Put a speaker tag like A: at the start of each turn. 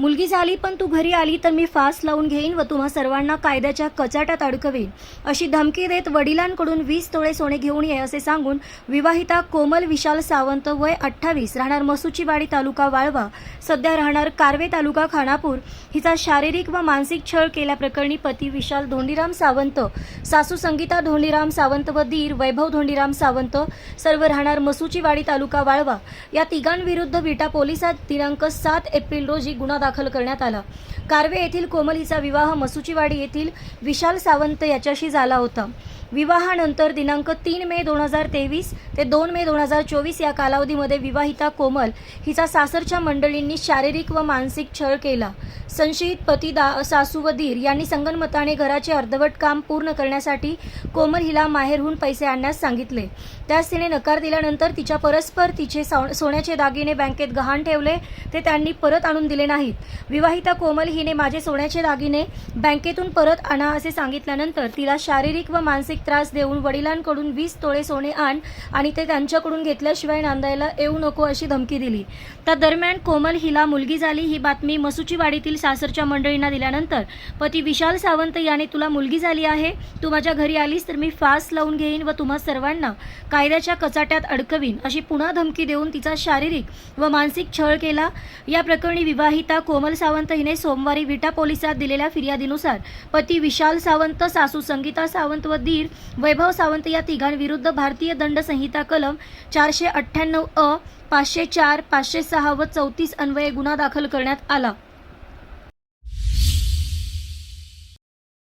A: मुलगी झाली पण तू घरी आली तर मी फास लावून घेईन व तुम्हा सर्वांना कायद्याच्या कचाट्यात अडकवेन. अशी धमकी देत वडिलांकडून वीस तोळे सोने घेऊन ये असे सांगून विवाहिता कोमल विशाल सावंत वय अठ्ठावीस राहणार मसुचीवाडी तालुका वाळवा सध्या राहणार कारवे तालुका खानापूर. हिचा शारीरिक व मानसिक छळ केल्याप्रकरणी पती विशाल धोंडीराम सावंत सासू संगीता धोंडीराम सावंत व दीर वैभव धोंडीराम सावंत सर्व राहणार मसुचीवाडी तालुका वाळवा. या तिघांविरुद्ध विटा पोलिसात दिनांक सात एप्रिल रोजी गुन्हा दाखल दाखल करण्यात आला. कारवे येथील कोमल हिचा विवाह मसुचीवाडी येथील विशाल सावंत याच्याशी झाला होता. विवाहानंतर दिनांक तीन मे दोन हजार तेवीस ते दोन मे दोन हजार चोवीस या कालावधीमध्ये विवाहिता कोमल हिचा सासरच्या मंडळींनी शारीरिक व मानसिक छळ केला. संशयित पती दा सासू व दीर यांनी संगनमताने घराचे अर्धवट काम पूर्ण करण्यासाठी कोमल हिला माहेरहून पैसे आणण्यास सांगितले. त्यास तिने नकार दिल्यानंतर तिच्या परस्पर तिचे सोन्याचे दागिने बँकेत गहाण ठेवले. ते त्यांनी परत आणून दिले नाहीत. विवाहिता कोमल हिने माझे सोन्याचे दागिने बँकेतून परत आणा असे सांगितल्यानंतर तिला शारीरिक व मानसिक त्रास देऊन वडिलांकडून वीस तोळे सोने आण आणि ते त्यांच्याकडून घेतल्याशिवाय नांदायला येऊ नको अशी धमकी दिली. त्या दरम्यान कोमल हिला मुलगी झाली. ही बातमी मसुचीवाडीतील सासरच्या मंडळींना दिल्यानंतर पती विशाल सावंत याने तुला मुलगी झाली आहे. तू माझ्या घरी आलीस तर मी फास लावून घेईन व तुम्हा सर्वांना कायद्याच्या कचाट्यात अडकवीन अशी पुन्हा धमकी देऊन तिचा शारीरिक व मानसिक छळ केला. या प्रकरणी विवाहिता कोमल सावंत हिने सोमवारी विटा पोलिसात दिलेल्या फिर्यादीनुसार पती विशाल सावंत सासू संगीता सावंत व दीर वैभव सावंत या तिघांविरुद्ध भारतीय दंड संहिता कलम चारशे अठ्ठ्याण्णव अ पाचशे चार पाचशे सहा व चौतीस अन्वये गुन्हा दाखल करण्यात आला.